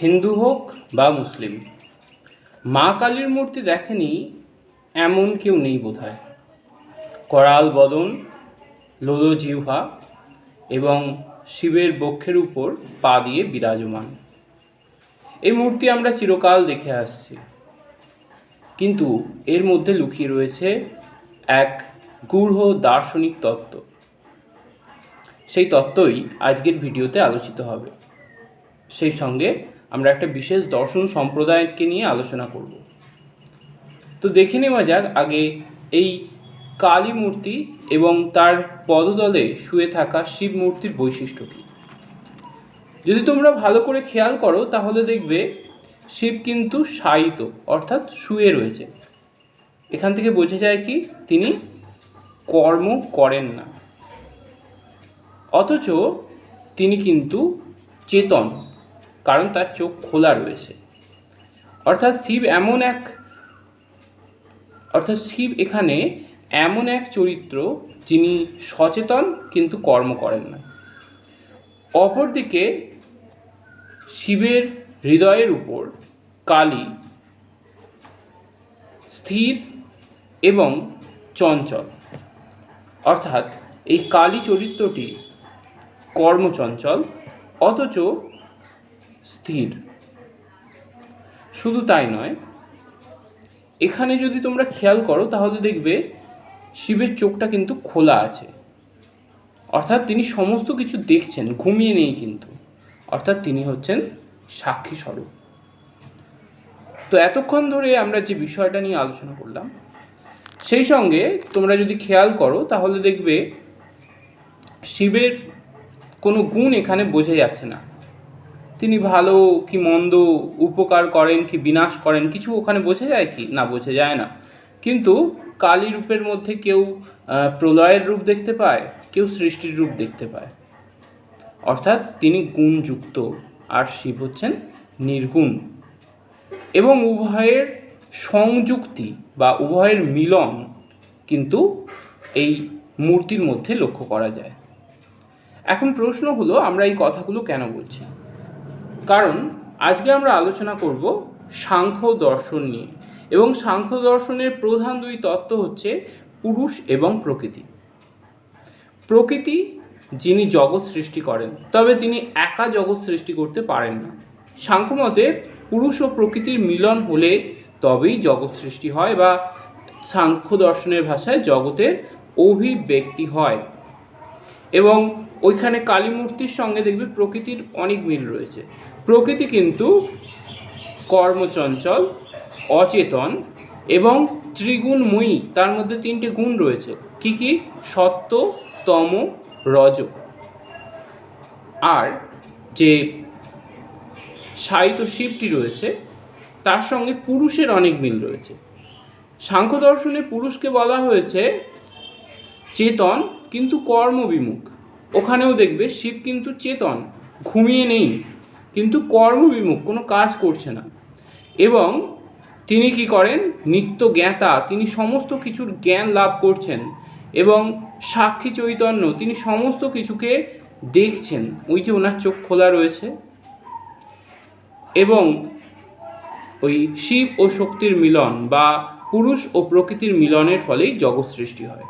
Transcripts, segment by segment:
হিন্দু হোক বা মুসলিম, মা কালীর মূর্তি দেখেনি এমন কেউ নেই বোধহয়। করাল বদন, লোলো জিহ্বা এবং শিবের বক্ষের উপর পা দিয়ে বিরাজমান। এই মূর্তি আমরা চিরকাল দেখে আসছি। কিন্তু এর মধ্যে লুকিয়ে রয়েছে এক গূঢ় দার্শনিক তত্ত্ব। সেই তত্ত্বই আজকের ভিডিওতে আলোচিত হবে। সেই সঙ্গে আমরা একটা বিশেষ দর্শন সম্প্রদায়কে নিয়ে আলোচনা করব। তো দেখে নেওয়া যাক, আগে এই কালী মূর্তি এবং তার পদদলে শুয়ে থাকা শিব মূর্তির বৈশিষ্ট্য কী? যদি তোমরা ভালো করে খেয়াল করো, তাহলে দেখবে শিব কিন্তু শায়িত, অর্থাৎ শুয়ে রয়েছে। এখান থেকে বোঝা যায় কি, তিনি কর্ম করেন না। অথচ তিনি কিন্তু চেতন কারণ তার চোখ খোলা রয়েছে। অর্থাৎ শিব এমন এক, অর্থাৎ শিব এখানে এমন এক চরিত্র যিনি সচেতন কিন্তু কর্ম করেন না। অপরদিকে শিবের হৃদয়ের উপর কালী স্থির এবং চঞ্চল। অর্থাৎ এই কালী চরিত্রটি কর্মচঞ্চল, অথচ স্থির। শুধু তাই নয়, এখানে যদি তোমরা খেয়াল করো, তাহলে দেখবে শিবের চোখটা কিন্তু খোলা আছে। অর্থাৎ তিনি সমস্ত কিছু দেখছেন, ঘুমিয়ে নেই কিন্তু। অর্থাৎ তিনি হচ্ছেন সাক্ষী স্বরূপ। তো এতক্ষণ ধরে আমরা যে বিষয়টা নিয়ে আলোচনা করলাম, সেই সঙ্গে তোমরা যদি খেয়াল করো, তাহলে দেখবে শিবের কোনো গুণ এখানে বোঝা যাচ্ছে না। তিনি ভালো কি মন্দ উপকার করেন কি বিনাশ করেন কিছু ওখানে বোঝা যায় কি? না, বোঝা যায় না। কিন্তু কালী রূপের মধ্যে কেউ প্রলয়ের রূপ দেখতে পায়, কেউ সৃষ্টির রূপ দেখতে পায়। অর্থাৎ তিনি গুণযুক্ত, আর শিব হচ্ছেন নির্গুণ। এবং উভয়ের সংযুক্তি বা উভয়ের মিলন কিন্তু এই মূর্তির মধ্যে লক্ষ্য করা যায়। এখন প্রশ্ন হলো, আমরা এই কথাগুলো কেন বলছি? কারণ আজকে আমরা আলোচনা করব সাংখ্য দর্শন নিয়ে। এবং সাংখ্য দর্শনের প্রধান দুই তত্ত্ব হচ্ছে পুরুষ এবং প্রকৃতি। প্রকৃতি, যিনি জগৎ সৃষ্টি করেন, তবে তিনি একা জগৎ সৃষ্টি করতে পারেন না। সাংখ্যমতে পুরুষ ও প্রকৃতির মিলন হলে তবেই জগৎ সৃষ্টি হয় বা সাংখ্য দর্শনের ভাষায় জগতের অভিব্যক্তি হয়। এবং ওইখানে কালীমূর্তির সঙ্গে দেখবে প্রকৃতির অনেক মিল রয়েছে। প্রকৃতি কিন্তু কর্মচঞ্চল, অচেতন এবং ত্রিগুণময়ী। তার মধ্যে তিনটে গুণ রয়েছে। কি কি? সত্য, তম, রজ। আর যে সাহিত্য শিবটি রয়েছে, তার সঙ্গে পুরুষের অনেক মিল রয়েছে। সাংখ্য দর্শনে পুরুষকে বলা হয়েছে চেতন, কিন্তু কর্মবিমুখ। ওখানেও দেখবে শিব কিন্তু চেতন, ঘুমিয়ে নেই। কিন্তু কর্মবিমুখ কোনো কাজ করছে না। এবং তিনি কি করেন? নিত্য জ্ঞাতা, তিনি সমস্ত কিছুর জ্ঞান লাভ করছেন এবং সাক্ষী চৈতন্য, তিনি সমস্ত কিছুকে দেখছেন। ওই যে ওনার চোখ খোলা রয়েছে। এবং ওই শিব ও শক্তির মিলন বা পুরুষ ও প্রকৃতির মিলনের ফলেই জগৎ সৃষ্টি হয়।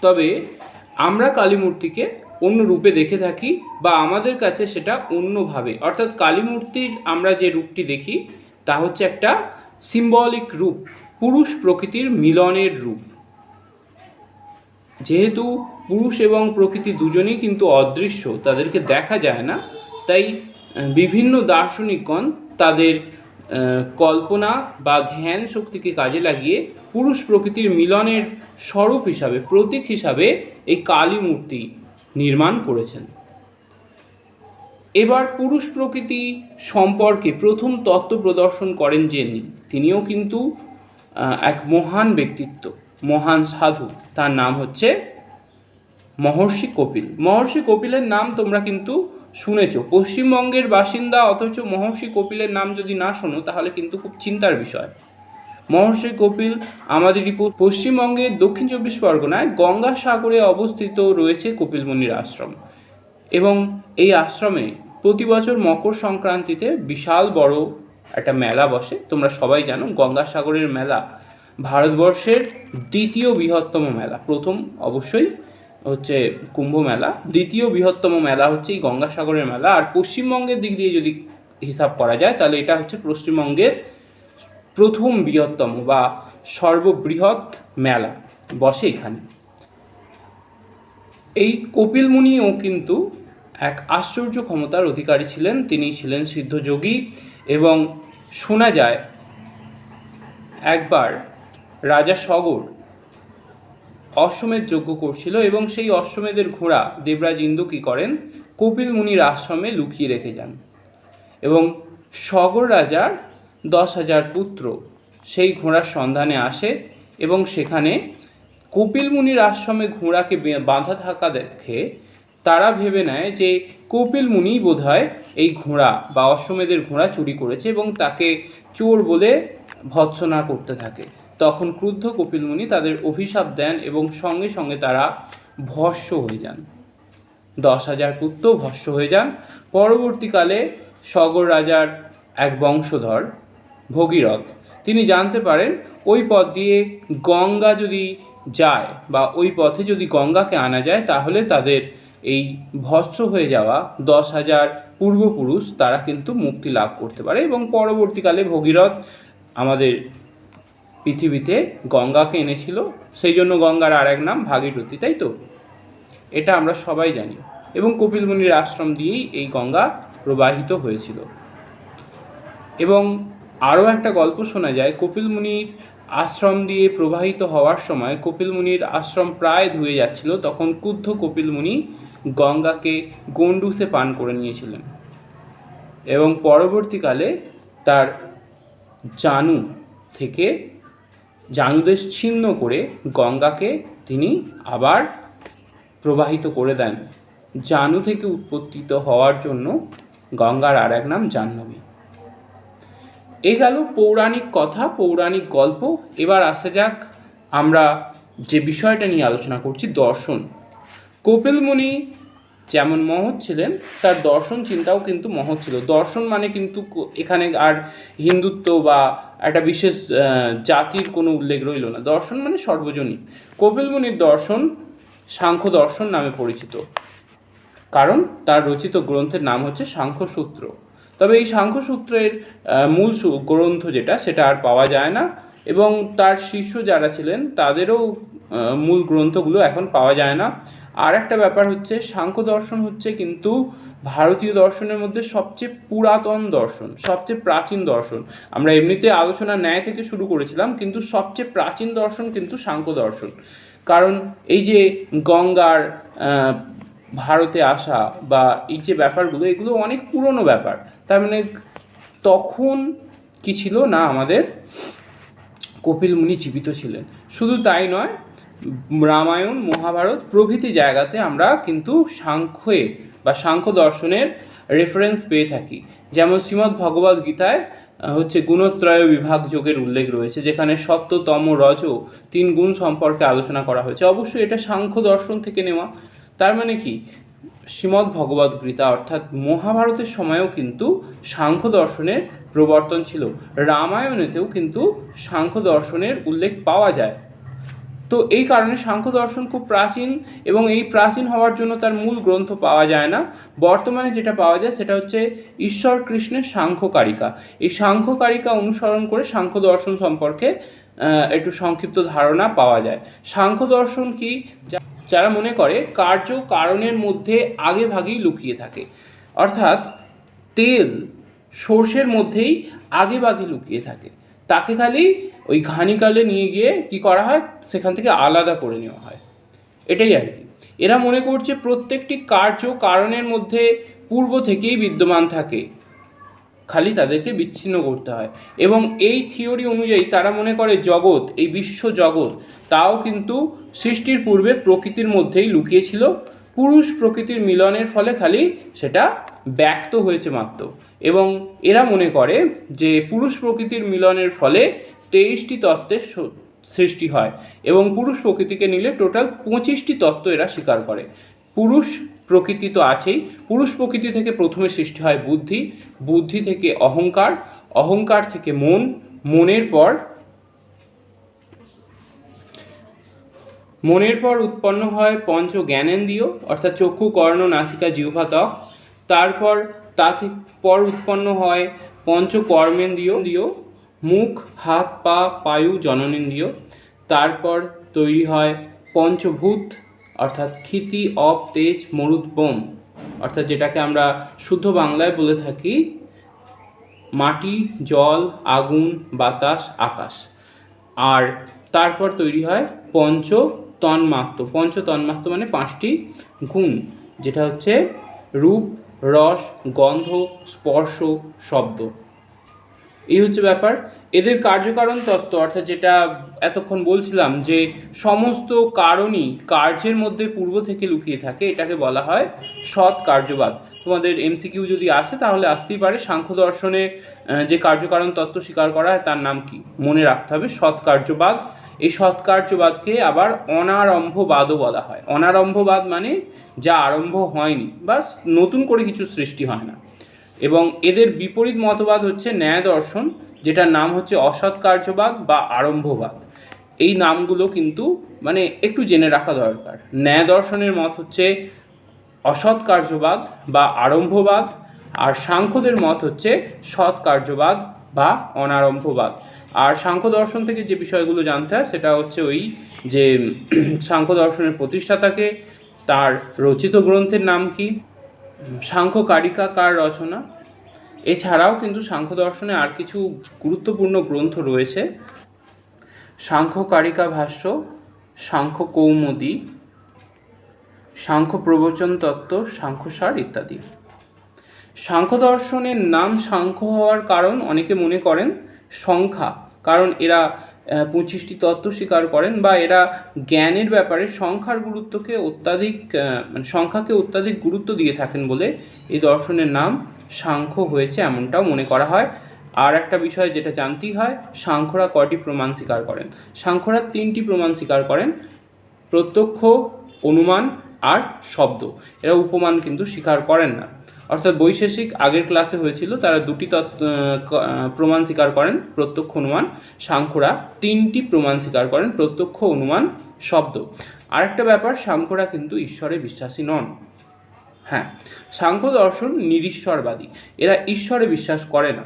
তবে আমরা কালী মূর্তিকে অন্য রূপে দেখে থাকি বা আমাদের কাছে সেটা অন্যভাবে। অর্থাৎ কালী মূর্তির আমরা যে রূপটি দেখি, তা হচ্ছে একটা সিম্বলিক রূপ, পুরুষ প্রকৃতির মিলনের রূপ। যেহেতু পুরুষ এবং প্রকৃতি দুজনেই কিন্তু অদৃশ্য, তাদেরকে দেখা যায় না, তাই বিভিন্ন দার্শনিকগণ তাদের কল্পনা বা ধ্যান শক্তিকে কাজে লাগিয়ে পুরুষ প্রকৃতির মিলনের স্বরূপ হিসাবে, প্রতীক হিসাবে এই কালী মূর্তি নির্মাণ করেছেন। এবার পুরুষ প্রকৃতি সম্পর্কে প্রথম তত্ত্ব প্রদর্শন করেন যিনি। তিনিও কিন্তু এক মহান ব্যক্তিত্ব, মহান সাধু। তার নাম হচ্ছে মহর্ষি কপিল। মহর্ষি কপিলের নাম তোমরা কিন্তু শুনেছ। পশ্চিমবঙ্গের বাসিন্দা অথচ মহর্ষি কপিলের নাম যদি না শোনো, তাহলে কিন্তু খুব চিন্তার বিষয়। মহর্ষি কপিল আমাদের পশ্চিমবঙ্গের দক্ষিণ চব্বিশ পরগনায় গঙ্গাসাগরে অবস্থিত রয়েছে কপিল মুনির আশ্রম। এবং এই আশ্রমে প্রতি বছর মকর সংক্রান্তিতে বিশাল বড় একটা মেলা বসে। তোমরা সবাই জানো গঙ্গাসাগরের মেলা ভারতবর্ষের দ্বিতীয় বৃহত্তম মেলা। প্রথম অবশ্যই হচ্ছে কুম্ভ মেলা। দ্বিতীয় বৃহত্তম মেলা হচ্ছে এই গঙ্গাসাগরের মেলা। আর পশ্চিমবঙ্গের দিক দিয়ে যদি হিসাব করা যায় তাহলে এটা হচ্ছে পশ্চিমবঙ্গের প্রথম বৃহত্তম বা সর্ববৃহৎ মেলা বসে এখানে। এই কপিল মুনিও কিন্তু এক আশ্চর্য ক্ষমতার অধিকারী ছিলেন। তিনি ছিলেন সিদ্ধযোগী এবং শোনা যায় একবার রাজা সগর অশ্বমেধ যজ্ঞ করছিল এবং সেই অশ্বমেধের ঘোড়া দেবরাজ ইন্দু কী করেন? কপিল মুনির আশ্রমে লুকিয়ে রেখে যান এবং সগর রাজার দশ হাজার পুত্র। সেই ঘোড়ার সন্ধানে আসে এবং সেখানে কপিল মুনির আশ্রমে ঘোড়াকে বাঁধা থাকা দেখে তারা ভেবে নেয় যে কপিল মুনি বোধহয় এই ঘোড়া বা অশ্বমেধের ঘোড়া চুরি করেছে এবং তাকে চোর বলে ভৎসনা করতে থাকে। তখন ক্রুদ্ধ কপিল মুনি তাদের অভিশাপ দেন এবং সঙ্গে সঙ্গে তারা ভস্য হয়ে যান। দশ হাজার পুত্র ভস্য হয়ে যান। পরবর্তীকালে সগর রাজার এক বংশধর ভগীরথ। তিনি জানতে পারেন, ওই পথ দিয়ে গঙ্গা যদি যায় বা ওই পথে যদি গঙ্গাকে আনা যায়, তাহলে তাদের এই ভস্য হয়ে যাওয়া দশ হাজার পূর্বপুরুষ, তারা কিন্তু মুক্তি লাভ করতে পারে এবং পরবর্তীকালে ভগীরথ আমাদের পৃথিবীতে গঙ্গাকে এনেছিল। সেই জন্য গঙ্গার আর এক নাম ভাগীরথী, তাই তো? এটা আমরা সবাই জানি এবং কপিল মুনির আশ্রম দিয়েই এই গঙ্গা প্রবাহিত হয়েছিল। এবং আরও একটা গল্প শোনা যায়। কপিল মুনির আশ্রম দিয়ে প্রবাহিত হওয়ার সময় কপিল মুনির আশ্রম প্রায় ধুয়ে যাচ্ছিল, তখন ক্রুদ্ধ কপিল মুনি গঙ্গাকে গন্ডুসে পান করে নিয়েছিলেন এবং পরবর্তীকালে তার জানু থেকে জানুদেশ ছিন্ন করে গঙ্গাকে তিনি আবার প্রবাহিত করে দেন। জানু থেকে উৎপত্তিত হওয়ার জন্য গঙ্গার আর এক নাম জাহ্নবী। এ গেল পৌরাণিক কথা, পৌরাণিক গল্প। এবার আসা যাক আমরা যে বিষয়টা নিয়ে আলোচনা করছি, দর্শন। কপিল মুনি যেমন মহৎ ছিলেন, তার দর্শন চিন্তাও কিন্তু মহৎ ছিল। দর্শন মানে কিন্তু এখানে আর হিন্দুত্ব বা একটা বিশেষ জাতির কোনো উল্লেখ রইল না। দর্শন মানে সর্বজনীন। কপিল মুনির দর্শন সাংখ্য দর্শন নামে পরিচিত। কারণ তার রচিত গ্রন্থের নাম হচ্ছে সাংখ্যসূত্র। তবে এই সাংখ্যসূত্রের মূল গ্রন্থ যেটা, সেটা আর পাওয়া যায় না। এবং তার শিষ্য যারা ছিলেন, তাদেরও মূল গ্রন্থগুলো এখন পাওয়া যায় না। আর একটা ব্যাপার হচ্ছে, সাংখ্য দর্শন হচ্ছে কিন্তু ভারতীয় দর্শনের মধ্যে সবচেয়ে পুরাতন দর্শন, সবচেয়ে প্রাচীন দর্শন। আমরা এমনিতে আলোচনা ন্যায় থেকে শুরু করেছিলাম, কিন্তু সবচেয়ে প্রাচীন দর্শন কিন্তু সাংখ্য দর্শন। কারণ এই যে গঙ্গার ভারতে আসা বা এই যে ব্যাপারগুলো, এগুলো অনেক পুরনো ব্যাপার। তার মানে তখন কি ছিল না আমাদের, কপিল মুনি জীবিত ছিলেন। শুধু তাই নয়, রামায়ণ, মহাভারত প্রভৃতি জায়গাতে আমরা কিন্তু সাংখ্যে বা সাংখ্য দর্শনের রেফারেন্স পেয়ে থাকি। যেমন শ্রীমদ্ ভগবদ গীতায় হচ্ছে গুণত্রয় বিভাগ যোগের উল্লেখ রয়েছে, যেখানে সত্যতম রজ তিন গুণ সম্পর্কে আলোচনা করা হয়েছে। অবশ্যই এটা সাংখ্য দর্শন থেকে নেওয়া। তার মানে কি? শ্রীমদ্ ভগবদ গীতা অর্থাৎ মহাভারতের সময়ও কিন্তু সাংখ্য দর্শনের প্রবর্তন ছিল। রামায়ণেতেও কিন্তু সাংখ্য দর্শনের উল্লেখ পাওয়া যায়। তো এই কারণে সাংখ্য দর্শন খুব প্রাচীন এবং এই প্রাচীন হওয়ার জন্য তার মূল গ্রন্থ পাওয়া যায় না। বর্তমানে যেটা পাওয়া যায় সেটা হচ্ছে ঈশ্বর কৃষ্ণের সাংখ্যকারিকা। এই সাংখ্যকারিকা অনুসরণ করে সাংখ্য দর্শন সম্পর্কে একটু সংক্ষিপ্ত ধারণা পাওয়া যায়। সাংখ্য দর্শন কি? যারা মনে করে কার্য কারণের মধ্যে আগে ভাগেই লুকিয়ে থাকে। অর্থাৎ তেল সর্ষের মধ্যেই আগে বাগে লুকিয়ে থাকে। তাকে খালি ওই ঘানিকালে নিয়ে গিয়ে কি করা হয়? সেখান থেকে আলাদা করে নেওয়া হয়। এটাই আর কি। এরা মনে করছে প্রত্যেকটি কার্য কারণের মধ্যে পূর্ব থেকেই বিদ্যমান থাকে। খালি তাদেরকে বিচ্ছিন্ন করতে হয়। এবং এই থিওরি অনুযায়ী তারা মনে করে জগৎ, এই বিশ্ব জগৎ, তাও কিন্তু সৃষ্টির পূর্বে প্রকৃতির মধ্যেই লুকিয়েছিল। পুরুষ প্রকৃতির মিলনের ফলে খালি সেটা ব্যক্ত হয়েছে মাত্র। এবং এরা মনে করে যে পুরুষ প্রকৃতির মিলনের ফলে তেইশটি তত্ত্বের সৃষ্টি হয়। এবং পুরুষ প্রকৃতিকে নিলে টোটাল পঁচিশটি তত্ত্ব এরা স্বীকার করে। পুরুষ প্রকৃতি তো আছেই। পুরুষ প্রকৃতি থেকে প্রথমে সৃষ্টি হয় বুদ্ধি। বুদ্ধি থেকে অহংকার। অহংকার থেকে মন। মনের পর মনের পর উৎপন্ন হয় পঞ্চ জ্ঞানেন্দ্রিয় অর্থাৎ চক্ষু, কর্ণ, নাসিকা, জিহ্বা, ত্বক। তারপর তা থেকে পর উৎপন্ন হয় পঞ্চ কর্মেন্দ্রিয় মুখ, হাত, পা, পায়ু, জননেন্দ্রিয়। তারপর তৈরি হয় পঞ্চভূত অর্থাৎ ক্ষিতি অপ তেজ মরুদ বোম। অর্থাৎ যেটাকে আমরা শুদ্ধ বাংলায় বলে থাকি, মাটি, জল, আগুন, বাতাস, আকাশ। আর তারপর তৈরি হয় পঞ্চ তন্মাত্র পঞ্চ তন্মাত্র মানে পাঁচটি গুণ, যেটা হচ্ছে রূপ, রস, গন্ধ, স্পর্শ, শব্দ। এই হচ্ছে ব্যাপার। এদের কার্যকারণ তত্ত্ব, অর্থাৎ যেটা এতক্ষণ বলছিলাম যে সমস্ত কারণই কার্যের মধ্যে পূর্ব থেকে লুকিয়ে থাকে, এটাকে বলা হয় সৎ কার্যবাদ। তোমাদের এমসিকিউ যদি আসে, তাহলে আসতেই পারে। সাংখ্য দর্শনে যে কার্যকারণ তত্ত্ব স্বীকার করা হয়, তার নাম কি? মনে রাখতে হবে, সৎ কার্যবাদ। এই সৎ কার্যবাদকে আবার অনারম্ভবাদও বলা হয়। অনারম্ভবাদ মানে যা আরম্ভ হয়নি বা নতুন করে কিছু সৃষ্টি হয় না। এবং এদের বিপরীত মতবাদ হচ্ছে ন্যায় দর্শন। যেটার নাম হচ্ছে অসৎ কার্যবাদ বা আরম্ভবাদ। এই নামগুলো কিন্তু মানে একটু জেনে রাখা দরকার। ন্যায় দর্শনের মত হচ্ছে অসৎ কার্যবাদ বা আরম্ভবাদ, আর সাংখ্যদের মত হচ্ছে সৎ কার্যবাদ বা অনারম্ভবাদ। আর সাংখ্য দর্শন থেকে যে বিষয়গুলো জানতে হয়, সেটা হচ্ছে ওই যে সাংখ্য দর্শনের প্রতিষ্ঠাতাকে, তার রচিত গ্রন্থের নাম কি? সাংখ্য কারিকা কার রচনা? এছাড়াও কিন্তু সাংখ্য দর্শনে আর কিছু গুরুত্বপূর্ণ গ্রন্থ রয়েছে। সাংখ্য কারিকা ভাষ্য সাংখ্য কৌমুদী সাংখ্য প্রবচন তত্ত্ব, সাংখ্যসার ইত্যাদি। সাংখ্য দর্শনের নাম সাংখ্য হওয়ার কারণ অনেকে মনে করেন সংখ্যা, কারণ এরা পঁচিশটি তত্ত্ব স্বীকার করেন বা এরা জ্ঞানের ব্যাপারে সংখ্যার গুরুত্বকে অত্যাধিক মানে সংখ্যাকে অত্যাধিক গুরুত্ব দিয়ে থাকেন বলে এই দর্শনের নাম সাংখ্য হয়েছে এমনটাও মনে করা হয়। আর একটা বিষয় যেটা জানতেই হয়, সাংখ্যরা কয়টি প্রমাণ স্বীকার করেন? সাংখ্যরা তিনটি প্রমাণ স্বীকার করেন, প্রত্যক্ষ, অনুমান আর শব্দ। এরা উপমান কিন্তু স্বীকার করেন না। অর্থাৎ বৈশেষিক আগের ক্লাসে হয়েছিল, তারা দুটি তত্ত্ব প্রমাণ স্বীকার করেন, প্রত্যক্ষ, অনুমান। সাংখ্যরা তিনটি প্রমাণ স্বীকার করেন, প্রত্যক্ষ, অনুমান, শব্দ। আরেকটা ব্যাপার, সাংখ্যরা কিন্তু ঈশ্বরে বিশ্বাসী নন। হ্যাঁ সাংখ্য দর্শন নিরীশ্বরবাদী। এরা ঈশ্বরে বিশ্বাস করে না।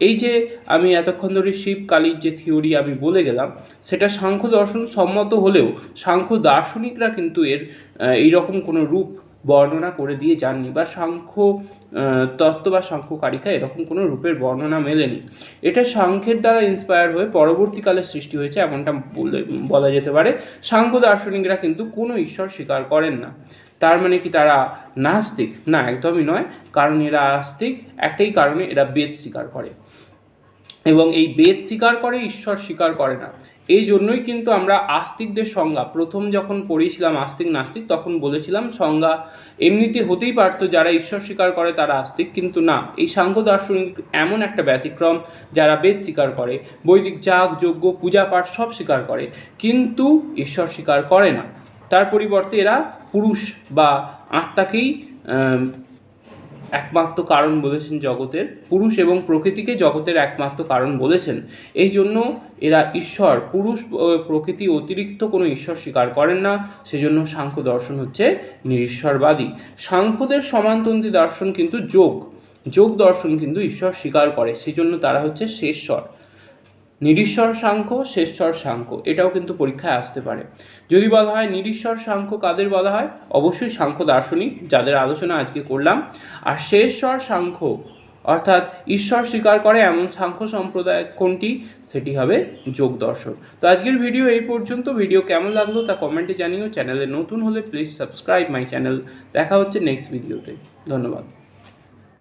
এই যে আমি এতক্ষণ ধরে শিব কালীর যে থিওরি আমি বলে গেলাম, সেটা সাংখ্য দর্শন সম্মত হলেও সাংখ্য দার্শনিকরা কিন্তু এর এইরকম কোনো রূপ বর্ণনা করে দিয়ে যাননি বা সাংখ্য তত্ত্ব বা সাংখ্য কারিকা এরকম কোনো রূপের বর্ণনা মেলেনি। এটা সাংখ্যের দ্বারা ইন্সপায়ার হয়ে পরবর্তীকালে সৃষ্টি হয়েছে এমনটা বলে, বলা যেতে পারে। সাংখ্য দার্শনিকরা কিন্তু কোনো ঈশ্বর স্বীকার করেন না। তার মানে কি তারা নাস্তিক? না, একদমই নয়। কারণ এরা আস্তিক, একটাই কারণে এরা বেদ স্বীকার করে। এবং এই বেদ স্বীকার করে, ঈশ্বর স্বীকার করে না। এই জন্যই কিন্তু আমরা আস্তিকদের সংজ্ঞা, প্রথম যখন পড়িয়েছিলাম আস্তিক, নাস্তিক, তখন বলেছিলাম সংজ্ঞা এমনিতে হতেই পারতো যারা ঈশ্বর স্বীকার করে, তারা আস্তিক। কিন্তু না, এই সাংখ্য দার্শনিক এমন একটা ব্যতিক্রম যারা বেদ স্বীকার করে, বৈদিক যাগ, যজ্ঞ, পূজা পাঠ সব স্বীকার করে। কিন্তু ঈশ্বর স্বীকার করে না। তার পরিবর্তে এরা পুরুষ বা আত্মাকেই একমাত্র কারণ বলেছেন জগতের। পুরুষ এবং প্রকৃতিকে জগতের একমাত্র কারণ বলেছেন। এই জন্য এরা ঈশ্বর। পুরুষ প্রকৃতি অতিরিক্ত কোনো ঈশ্বর স্বীকার করেন না। সেজন্য সাংখ্য দর্শন হচ্ছে নিরীশ্বরবাদী। সাংখ্যদের সমান্তন্ত্রী দর্শন কিন্তু যোগ। যোগ দর্শন কিন্তু ঈশ্বর স্বীকার করে। সেজন্য তারা হচ্ছে শেষস্বর। নিরীশ্বর সাংখ্য শেষস্বর সাংখ্য, এটাও কিন্তু পরীক্ষায় আসতে পারে। যদি বলা হয় নিরীশ্বর সাংখ্য কাদের বলা হয়? অবশ্যই সাংখ্য দার্শনিক যাদের আলোচনা আজকে করলাম। আর শেষস্বর সাংখ্য, অর্থাৎ ঈশ্বর স্বীকার করে এমন সাংখ্য সম্প্রদায় কোনটি? সেটি হবে যোগ দর্শন। তো আজকের ভিডিও এই পর্যন্ত। ভিডিও কেমন লাগল তা কমেন্টে জানিও। চ্যানেলে নতুন হলে প্লিজ সাবস্ক্রাইব মাই চ্যানেল দেখা হচ্ছে নেক্সট ভিডিওতে ধন্যবাদ।